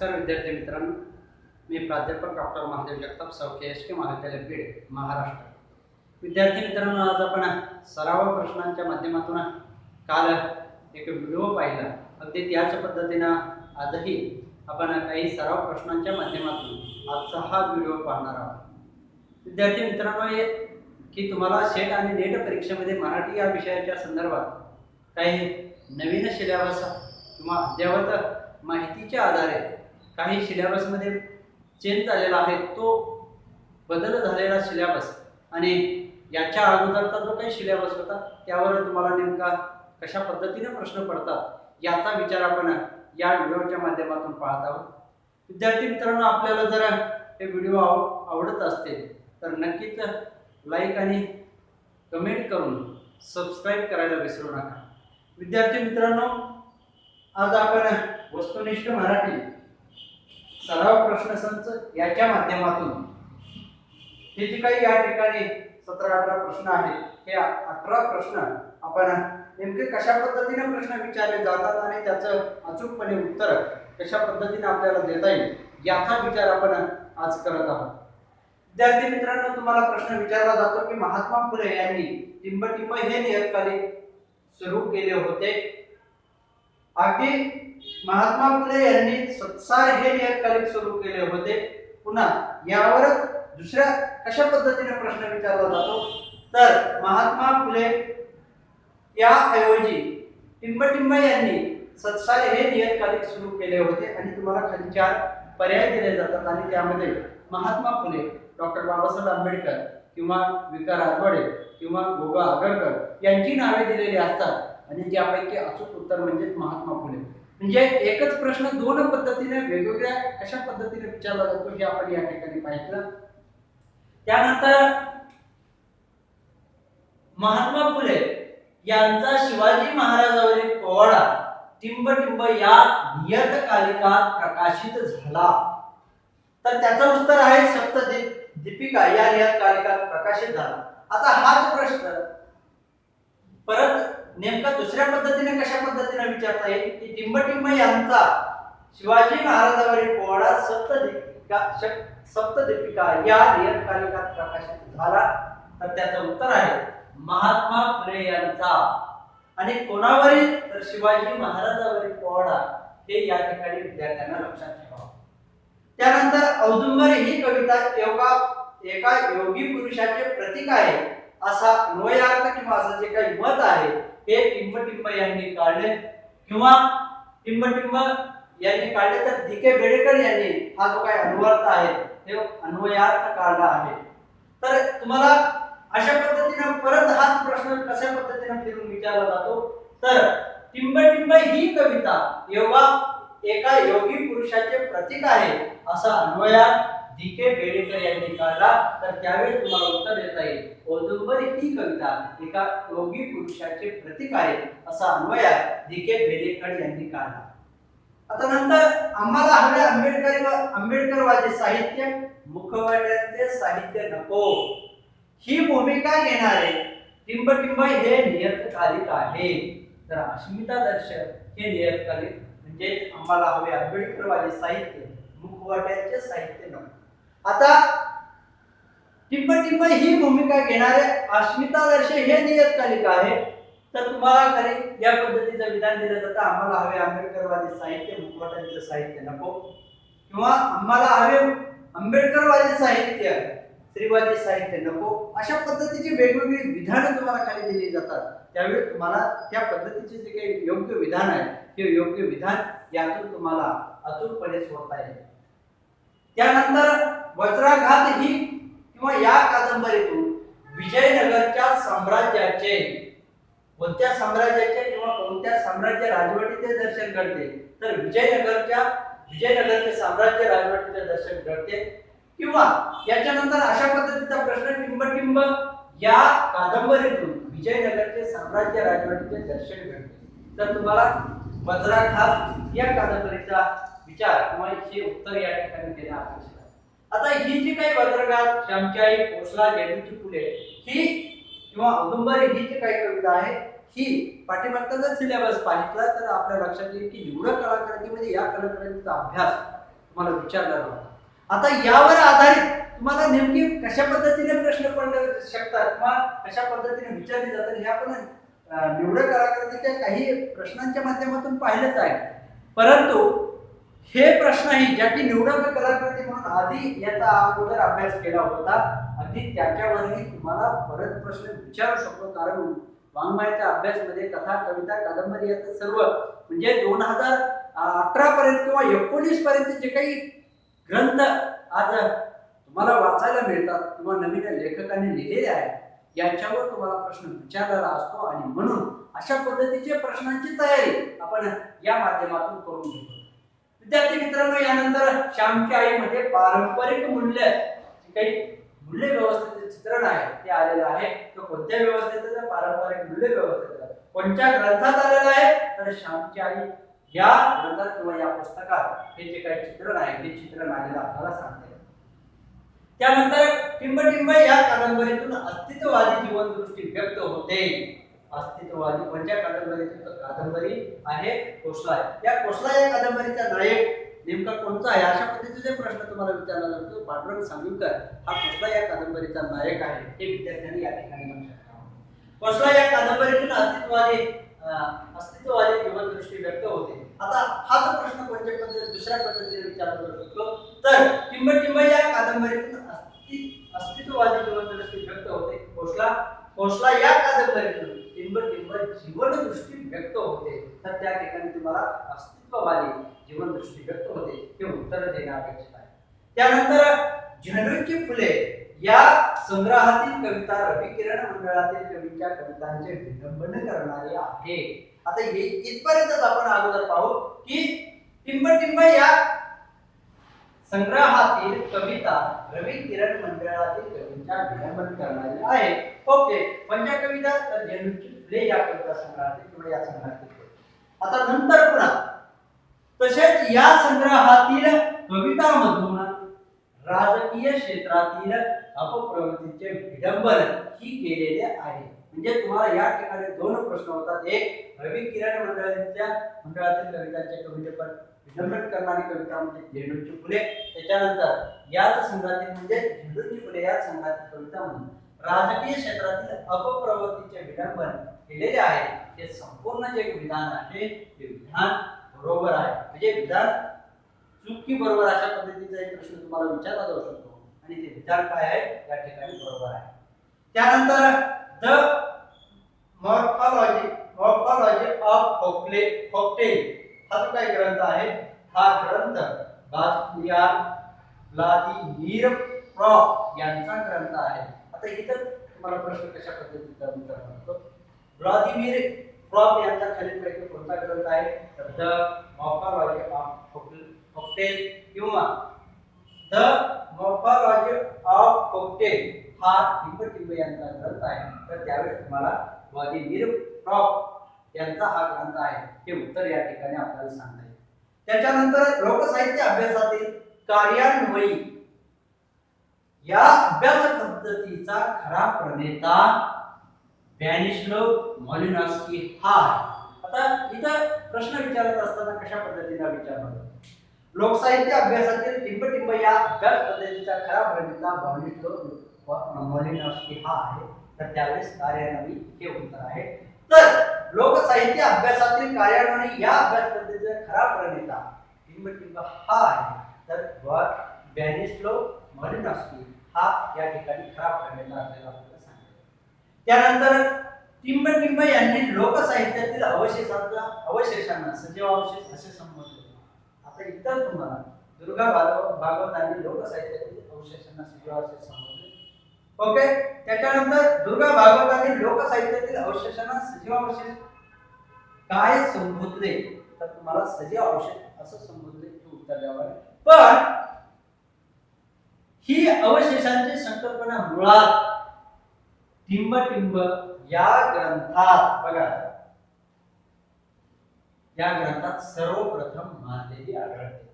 नमस्कार विद्यार्थी मित्रांनो. मी प्राध्यापक डॉक्टर महादेव जगताप सौके एस के महाविद्यालय बीड महाराष्ट्र. विद्यार्थी मित्रांनो आज आपण सराव प्रश्नांच्या माध्यमातून काल एक व्हिडिओ पाहिला. अगदी त्याच पद्धतीनं आजही आपण काही सराव प्रश्नांच्या माध्यमातून आजचा हा व्हिडिओ पाहणार आहोत. विद्यार्थी मित्रांनो हे की तुम्हाला शेट आणि नेट परीक्षेमध्ये मराठी या विषयाच्या संदर्भात काही नवीन सिलेबस किंवा अद्ययावत माहितीच्या आधारे काही सिलेबसमध्ये चेंज झालेला आहे तो बदल झालेला सिलेबस आणि याच्या अगोदरचा जो काही सिलेबस होता त्यावर तुम्हाला नेमका कशा पद्धतीने प्रश्न पडतात याचा विचार आपण या व्हिडिओच्या माध्यमातून पाहत आहोत. विद्यार्थी मित्रांनो आपल्याला जर हे व्हिडिओ आव आवडत असतील तर नक्कीच लाईक आणि कमेंट करून सबस्क्राईब करायला विसरू नका. विद्यार्थी मित्रांनो आज आपण वस्तुनिष्ठ मराठी सराव प्रश्नसंच याच्या माध्यमातून. हे जे काही या ठिकाणी सतरा अठरा प्रश्न आहेत हे अठरा प्रश्न आपण नेमके कशा पद्धतीने प्रश्न विचारले जातात आणि त्याचं अचूकपणे उत्तर कशा पद्धतीने आपल्याला देता येईल याचा विचार आपण आज करत आहोत. विद्यार्थी मित्रांनो तुम्हाला प्रश्न विचारला जातो की महात्मा फुले यांनी टिंबटिंब हे नियतकालिक सुरू केले होते. अगदी महात्मा फुले यांनी सत्सार हे नियतकालिक सुरू केले होते. पुन्हा यावरच दुसऱ्या कशा पद्धतीने प्रश्न विचारला जातो? तर महात्मा फुले याऐवजी टिंबटिंब यांनी सत्सार हे नियतकालिक सुरू केले होते आणि तुम्हाला खाली चार पर्याय दिले जातात आणि त्यामध्ये महात्मा फुले डॉक्टर बाबासाहेब आंबेडकर किंवा विकार आठवडे किंवा गोगा आगरकर यांची नावे दिलेली असतात. आणि त्यापैकी अचूक उत्तर म्हणजे महात्मा फुले. म्हणजे एकच प्रश्न दोन पद्धतीने वेगवेगळ्या कशा पद्धतीने विचारला जातो हे आपण या ठिकाणी पाहिलं. त्यानंतर महात्मा फुले यांचा शिवाजी महाराजावरील पोवाडा टिंबटिंब या नियतकालिकात प्रकाशित झाला. तर त्याचं उत्तर आहे सप्तदीप दीपिका या नियतकालिकात प्रकाशित झाला. आता हाच प्रश्न परत नेमका दुसऱ्या पद्धतीने कशा पद्धतीने विचारता येईल? की टिंबटिंब यांचा शिवाजी महाराजावरील पोवाडा सप्तदीपिका शक- सप्तदीपिका या नियतकालिकात प्रकाशित झाला. तर त्याचं उत्तर आहे महात्मा फुले यांचा. आणि कोणावरील तर शिवाजी महाराजावरील पोवाडा हे या ठिकाणी विद्यार्थ्यांना लक्षात ठेवावं त्यानंतर औदुंबर ही कविता एका एका योगी पुरुषाचे प्रतीक आहे असा अन्वयार्थ किंवा असं जे काही मत आहे हे टिंबटिंब यांनी काढले. किंवा टिंबटिंब यांनी काढले तर दिके बेडेकर यांनी हा जो काही अनुवार्थ आहे हे अन्वयार्थ काढला आहे. तर तुम्हाला अशा पद्धतीने परत हाच प्रश्न कशा पद्धतीने फिरून विचारला जातो? तर टिंबटिंब ही कविता योगा एका योगी पुरुषाचे प्रतीक आहे असा अन्वयार्थ डी के बेडेकर यांनी काढला तर त्यावेळी तुम्हाला उत्तर देता येईल. औदुंबर ही कविता एका योगी पुरुषाचे प्रतीक आहे असा अन्वय डी के बेडेकर यांनी काढला. आता नंतर आम्हाला हवे आंबेडकर आंबेडकरवादी साहित्य मुखवट्याचे साहित्य नको. ही भूमिका घेणारे टिंबटिंब हे नियतकालिक आहे. तर अस्मिता दर्शक हे नियतकालिक म्हणजे आम्हाला हवे आंबेडकरवादी साहित्य मुखवट्याचे साहित्य नको. आता टिंबटिंब ही भूमिका घेणारे अस्मितादर्श हे नियतकालिक आहे. तर तुम्हाला खरे या पद्धतीचं विधान दिलं जातं. आम्हाला हवे आंबेडकरवादी साहित्य मुखवट्याचे साहित्य नको. किंवा आम्हाला हवे आंबेडकरवादी साहित्य स्त्रीवादी साहित्य नको. अशा पद्धतीची वेगवेगळी विधानं तुम्हाला खाली दिली जातात. त्यावेळी तुम्हाला त्या पद्धतीचे जे काही योग्य विधान आहे ते योग्य विधान यातून तुम्हाला अचूकपणे सोडता येईल. त्यानंतर वज्राघात ही किंवा या कादंबरीतून विजयनगरच्या साम्राज्याचे कोणत्या साम्राज्याचे किंवा कोणत्या साम्राज्य राजवटीचे दर्शन घडते? तर विजयनगरच्या विजयनगरचे साम्राज्य राजवटीचे दर्शन घडते. किंवा याच्यानंतर अशा पद्धतीचा प्रश्न टिंबटिंब या कादंबरीतून विजयनगरचे साम्राज्य राजवटीचे दर्शन घडते. तर तुम्हाला वज्राघात या कादंबरीचा विचार किंवा हे उत्तर या ठिकाणी देणं अपेक्षित आहे. आता ही जी काही वज्रघात श्यामच्याई आई भोसला फुले ही किंवा औदुंबर ही जी काही कविता आहे ही पाठीमागचा जर सिलेबस पाहिला तर आपल्या लक्षात येईल की निवडक कलाकृतीमध्ये या कलाकृतीचा अभ्यास तुम्हाला विचारला जातो आता यावर आधारित तुम्हाला नेमकी कशा पद्धतीने प्रश्न पडले शकतात किंवा कशा पद्धतीने विचारले जातात हे आपण निवडक कलाकृतीच्या काही प्रश्नांच्या माध्यमातून पाहिलंच आहे. परंतु हे प्रश्नही ज्याची निवडक कलाकृती म्हणून आधी याचा अगोदर अभ्यास केला होता. अगदी त्याच्यावरही तुम्हाला परत प्रश्न विचारू शकतो कारण वाङ्मयाच्या अभ्यासमध्ये कथा कविता कादंबरी याचं सर्व म्हणजे दोन हजार अठरा पर्यंत किंवा एकोणीस पर्यंत जे काही ग्रंथ आज तुम्हाला वाचायला मिळतात किंवा नवीन लेखकांनी लिहिलेले आहेत याच्यावर तुम्हाला प्रश्न विचारलेला असतो. आणि म्हणून अशा पद्धतीचे प्रश्नांची तयारी आपण या माध्यमातून करून घेतो. विद्यार्थी मित्रांनो यानंतर आई आईमध्ये पारंपरिक मूल्य जे काही मूल्य व्यवस्थेचे चित्रण आहे ते आलेलं आहे. तर कोणत्या व्यवस्थेचं? पारंपरिक मूल्य व्यवस्थेचं. कोणत्या ग्रंथात आलेलं आहे? तर श्यामची आई या ग्रंथात किंवा या पुस्तकात हे जे काही चित्रण आहे ते चित्रण आलेलं आपल्याला सांगते. त्यानंतर टिंबटिंब या कादंबरीतून अस्तित्ववादी जीवनदृष्टी व्यक्त होते. अस्तित्ववादी कोणत्या कादंबरीतून कादंबरी आहे? कोसला या कोसला या कादंबरीचा नायक नेमका कोणता आहे? अशा पद्धतीचे प्रश्न तुम्हाला विचारला जातो. पांडुरंग सांगवीकर हा कोसला या कादंबरीचा नायक आहे. हे विद्यार्थ्यांनी या ठिकाणी लक्षात कोसला या कादंबरीतून अस्तित्ववादी अस्तित्ववादी जीवनदृष्टी व्यक्त होते. आता हाच प्रश्न कोणत्या पद्धतीने दुसऱ्या पद्धतीने विचारला जाऊ शकतो? तर टिंबटिंब या कादंबरीतून अस्तित्ववादी जीवनदृष्टी व्यक्त होते. कोसला कोसला या कादंबरीतून टिंबटिंब जीवनदृष्टी व्यक्त होते तर त्या ठिकाणी तुम्हाला अस्तित्ववादी जीवनदृष्टी व्यक्त होते हे उत्तर देणे अपेक्षित आहे. त्यानंतर झेंडूची फुले या संग्रहातील कविता रवी किरण मंडळातील कवीच्या कवितांचे विलंबन करणारी आहे. आता हे इथपर्यंतच आपण अगोदर पाहू की टिंबटिंब या संग्रहातील कविता रवी किरण मंडळातील कवींच्या विलंबन करणारी आहे. ओके पंचकविता कविता तर झेंडूची फुले या कविता संग्रहातील किंवा या संग्रहातील आता नंतर पुन्हा. तसेच या संग्रहातील कवितांमधून राजकीय क्षेत्रातील अपप्रवृत्तीचे विडंबन ही केलेले आहे. म्हणजे तुम्हाला या ठिकाणी दोन प्रश्न होतात. एक रवी किरण मंडळाच्या मंडळातील कवितांचे कवितेपर विडंबन करणारी कविता म्हणजे झेंडूची फुले. त्याच्यानंतर याच संघातील म्हणजे झेंडूची फुले या संघातील कविता म्हणून राजकीय क्षेत्रातील अपप्रवृत्तीचे विडंबन केलेले आहे. ते संपूर्ण जे विधान आहे ते विधान बरोबर आहे. म्हणजे विधान चुकी बरोबर अशा पद्धतीचा एक प्रश्न तुम्हाला विचारला जाऊ शकतो. आणि ते विधान काय आहे या ठिकाणी बरोबर आहे. त्यानंतर द मॉर्फॉलॉजी मॉर्फॉलॉजी ऑफ फोकले फोकटेल हा जो काय ग्रंथ आहे हा ग्रंथ बास्टियान व्लादिमीर प्रॉप यांचा ग्रंथ आहे. आता इथं तुम्हाला प्रश्न कशा पद्धतीचा विचारला जातो व्लादिमीर प्रॉप यांचा खालीलपैकी कोणता ग्रंथ आहे? तर द मॉर्फॉलॉजी ऑफ फोकटेल किंवा द मॉर्फॉलॉजी ऑफ फोकटेल हा टिंब यांचा ग्रंथ आहे. तर त्यावेळेस तुम्हाला व्लादिमीर प्रॉप यांचा हा ग्रंथ आहे. हे उत्तर या ठिकाणी आपल्याला सांगता येईल. त्याच्यानंतर लोकसाहित्य अभ्यासातील कार्यान्वयी या अभ्यास पद्धतीचा खरा प्रणेता बॅनिश्लो मॉलिनॉस्की हा आता इथं प्रश्न विचारत असताना कशा पद्धतीने विचारला होतो लोकसाहित्य अभ्यासातील टिंबटिंब या अभ्यास पद्धतीचा खरा प्रणेता बॅनिश्लो मॉलिनॉस्की हा आहे तर त्यावेळेस कार्यान्वयी हे उत्तर आहे. तर लोकसाहित्य अभ्यासातील कार्यान्वयी या अभ्यास पद्धतीचा खरा प्रणेता टिंबटिंब हा आहे तर बॅनिस्लो मॉलिनॉस्की हा या ठिकाणी खरा प्रणेता आपल्याला त्यानंतर टिंब टिंब यांनी लोकसाहित्यातील अवशेषांचा अवशेषांना सजीव अवशेष असे संबोधले. आता इतर तुम्हाला दुर्गा भागव भागवतांनी लोकसाहित्यातील अवशेषांना सजीव अवशेष संबोधले. ओके? त्याच्यानंतर दुर्गा भागवतांनी लोकसाहित्यातील अवशेषांना सजीव अवशेष काय संबोधले? तर तुम्हाला सजीव अवशेष असं संबोधले उत्तर द्यावं पण ही अवशेषांची संकल्पना मुळात टिंबटिंब या ग्रंथात बघा. या ग्रंथात सर्वप्रथम मानलेली आढळते.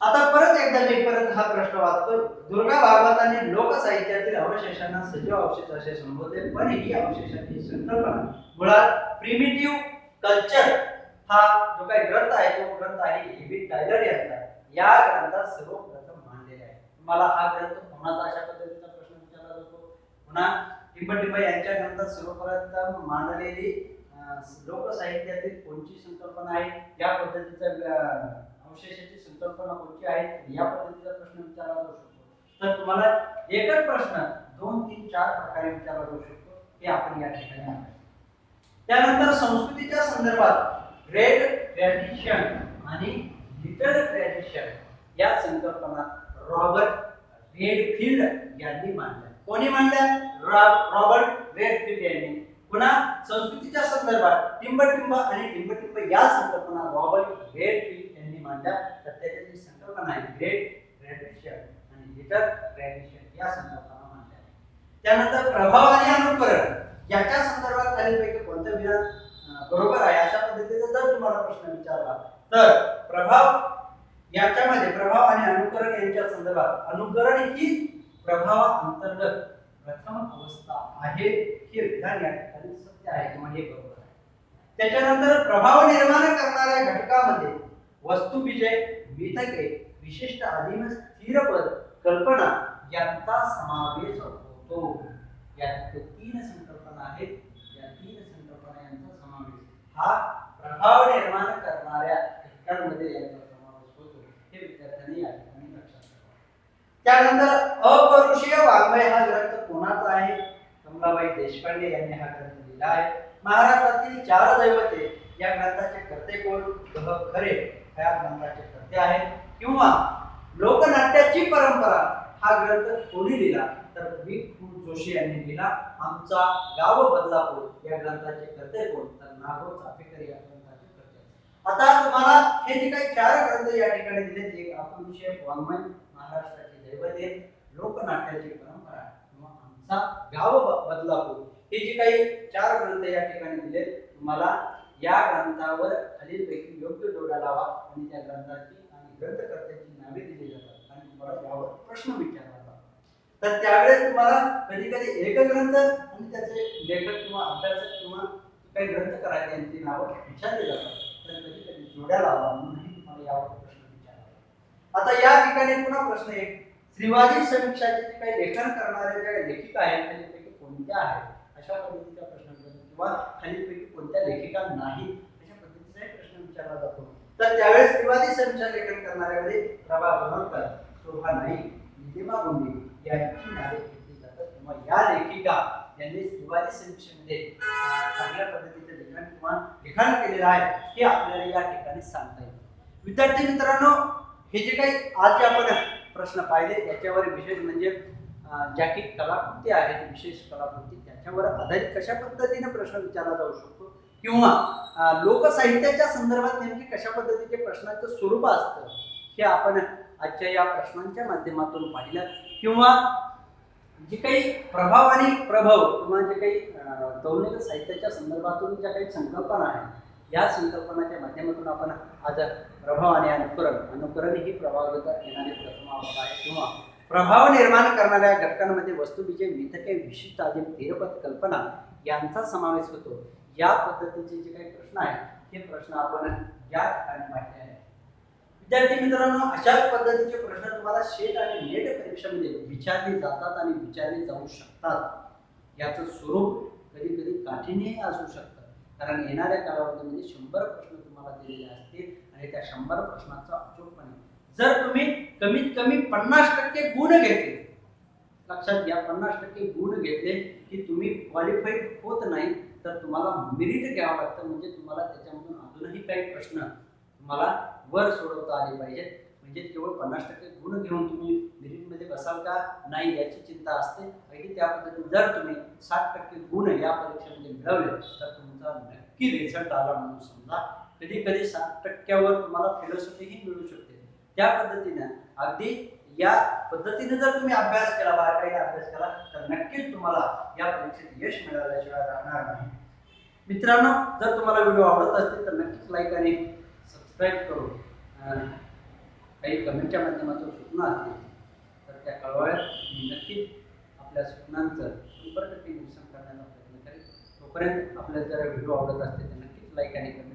आता परत एकदा मी परत हा प्रश्न वाचतो दुर्गा भागवताने लोकसाहित्यातील अवशेषांना सजीव अवशेष असे संबोधले पण ही अवशेषांची संकल्पना मुळात प्रिमिटिव्ह कल्चर हा जो काही ग्रंथ आहे तो ग्रंथ आहे एबी टायलर यांचा. या ग्रंथात सर्वप्रथम मांडलेला आहे. मला हा ग्रंथ कोणाचा अशा पद्धतीचा पुन्हा टिंबटिंब यांच्या ग्रंथात सर्वप्रथम मांडलेली लोकसाहित्यातील कोणची संकल्पना आहे या पद्धतीचा अवशेषाची संकल्पना कोणती आहे या पद्धतीचा प्रश्न विचारला जाऊ शकतो तर तुम्हाला एकच प्रश्न दोन तीन चार प्रकारे विचारला जाऊ शकतो हे आपण या ठिकाणी अभ्यासू. त्यानंतर संस्कृतीच्या संदर्भात ग्रेट ट्रॅडिशन आणि लिटल ट्रॅडिशन या संकल्पना रॉबर्ट रेडफिल्ड यांनी मांडल्या कोणी मांडल्या रॉ- रॉबर्ट रेडफिल्ड यांनी. पुन्हा संस्कृतीच्या संदर्भात टिंबटिंब आणि टिंबटिंब या संकल्पना रॉबर्ट रेडफिल्ड यांनी मांडल्या. तर त्याच्या जी संकल्पना आहे ग्रेट ट्रॅडिशन आणि लिटर ट्रॅडिशन या संकल्पना मांडल्या. त्यानंतर प्रभाव आणि अनुकरण. याच्या संदर्भात खालीलपैकी कोणतं विधान बरोबर आहे? अशा पद्धतीचा जर तुम्हाला प्रश्न विचारला तर प्रभाव याच्यामध्ये प्रभाव आणि अनुकरण यांच्या संदर्भात अनुकरण ही प्रभावा अंतर्गत प्रथम अवस्था आहे हे विधान या ठिकाणी सत्य आहे किंवा हे बरोबर आहे. त्याच्यानंतर प्रभाव निर्माण करणाऱ्या घटकामध्ये वस्तुविजय विधके विशिष्ट आदिम स्थिरपद कल्पना यांचा समावेश होतो. यात तीन संकल्पना आहेत. या तीन संकल्पना यांचा समावेश हा प्रभाव निर्माण करणाऱ्या घटकांमध्ये यांचा समावेश होतो. हे विद्यार्थ्यांनी या ठिकाणी लक्षात ठेवावे त्यानंतर अपरुषीय वाङ्मय हा ग्रंथ कोणाचा आहे? कमलाबाई देशपांडे यांनी हा ग्रंथ लिहिला आहे. महाराष्ट्रातील चार दैवते या ग्रंथाचे कर्ते कोण? गह खरे या ग्रंथाचे कर्ते आहेत. किंवा लोकनाट्याची परंपरा हा ग्रंथ कोणी लिहिला? तर वि जोशी यांनी लिहिला. आमचा गाव बदलापूर या ग्रंथाचे कर्ते कोण? तर नागो चाफेकर या ग्रंथाचे कर्ते आता तुम्हाला हे जे काही चार ग्रंथ या ठिकाणी दिले ते आपण विषय वाङ्मय महाराष्ट्राचे दैवते लोकनाट्याची परंपरा किंवा आमचा गाव बदलापूर. हे जे काही चार ग्रंथ या ठिकाणी दिले तुम्हाला या ग्रंथावर खालीलपैकी योग्य जोडा लावा आणि त्या ग्रंथाची आणि ग्रंथकर्त्याची नावे दिली जातात. आणि तुम्हाला यावर प्रश्न विचारला जातो. तर त्यावेळेस तुम्हाला कधी कधी एक ग्रंथ आणि त्याचे लेखक किंवा अभ्यासक किंवा काही ग्रंथ करायचे यांची नावं विचारली जातात. तर कधी कधी जोड्या लावा म्हणूनही तुम्हाला यावर प्रश्न विचारला आता या ठिकाणी पुन्हा प्रश्न एक श्रीवादी समीक्षाचे जे काही लेखन करणारे ज्या लेखिका आहेत खालीलपैकी कोणत्या आहेत? अशा पद्धतीच्या प्रश्न किंवा खालीपैकी कोणत्या लेखिका नाही अशा पद्धतीचा एक प्रश्न विचारला जातो. तर त्यावेळेस श्रीवादी समीक्षा लेखन करणाऱ्यामध्ये प्रभा बनवकर शोभा नाईक निलिमा गोंडे यांची नावे घेतली जातात. किंवा या लेखिका यांनी श्रीवादी समीक्षेमध्ये चांगल्या पद्धतीचे लेखन किंवा लिखाण केलेलं आहे हे आपल्याला या ठिकाणी सांगता येईल. विद्यार्थी मित्रांनो हे जे काही आज जे आपण प्रश्न पाहिजे. याच्यावर विशेष म्हणजे ज्या की कलाकृती आहेत विशेष कलाकृती त्याच्यावर आधारित कशा पद्धतीने प्रश्न विचारला जाऊ शकतो? किंवा लोकसाहित्याच्या संदर्भात नेमकी कशा पद्धतीचे प्रश्नाचं स्वरूप असतं हे आपण आजच्या या प्रश्नांच्या माध्यमातून पाहिलं. किंवा जे काही प्रभाव आणि प्रभाव किंवा जे काही दौलिक साहित्याच्या संदर्भातून ज्या काही संकल्पना आहेत या संकल्पनाच्या माध्यमातून आपण आज प्रभाव आणि अनुकरण. अनुकरण ही प्रभावित येणारी प्रथम अवस्था आहे. किंवा प्रभाव निर्माण करणाऱ्या घटकांमध्ये वस्तुविजय मिथके विशिष्ट आदी फेरपत कल्पना यांचा समावेश होतो. या पद्धतीचे जे काही प्रश्न आहेत हे प्रश्न आपण या ठिकाणी मांडले आहेत. विद्यार्थी मित्रांनो अशाच पद्धतीचे प्रश्न तुम्हाला शेत आणि नेट परीक्षेमध्ये विचारले जातात आणि विचारले जाऊ शकतात. याचं स्वरूप कधी कधी काठीण्यही असू शकतं. कारण येणाऱ्या कालावधीमध्ये शंभर प्रश्न तुम्हाला दिलेले असतील. आणि त्या शंभर प्रश्नांचा अचूकपणे. जर तुम्ही कमीत कमी पन्नास टक्के गुण घेतले लक्षात घ्या पन्नास टक्के गुण घेतले की तुम्ही क्वालिफाईड होत नाही तर तुम्हाला मेरिट घ्यावं लागतं. म्हणजे तुम्हाला त्याच्यामधून अजूनही काही प्रश्न तुम्हाला वर सोडवता आले पाहिजेत. म्हणजे केवळ पन्नास टक्के गुण घेऊन तुम्ही मेरिटमध्ये बसाल का? नाही याची चिंता असते. अगदी त्या पद्धतीने जर तुम्ही साठ टक्के गुण या परीक्षेमध्ये मिळवले तर तुमचा नक्की रिझल्ट आला म्हणून समजा कधी कधी साठ टक्क्यावर तुम्हाला फिलॉसॉफीही मिळू शकते. त्या पद्धतीनं अगदी या पद्धतीने जर तुम्ही अभ्यास केला बारकाईने अभ्यास केला तर नक्कीच तुम्हाला या परीक्षेत यश मिळाल्याशिवाय राहणार नाही. मित्रांनो जर तुम्हाला व्हिडिओ आवडत असतील तर नक्कीच लाईक आणि सबस्क्राईब करून काही कमेंटच्या माध्यमातून सूचना असतील तर त्या कळवाव्यात. मी नक्कीच आपल्या सूचनांचं शंभर टक्के करण्याचा प्रयत्न करेन. तोपर्यंत आपल्याला जर व्हिडिओ आवडत असतील तर नक्कीच लाईक आणि कमेंट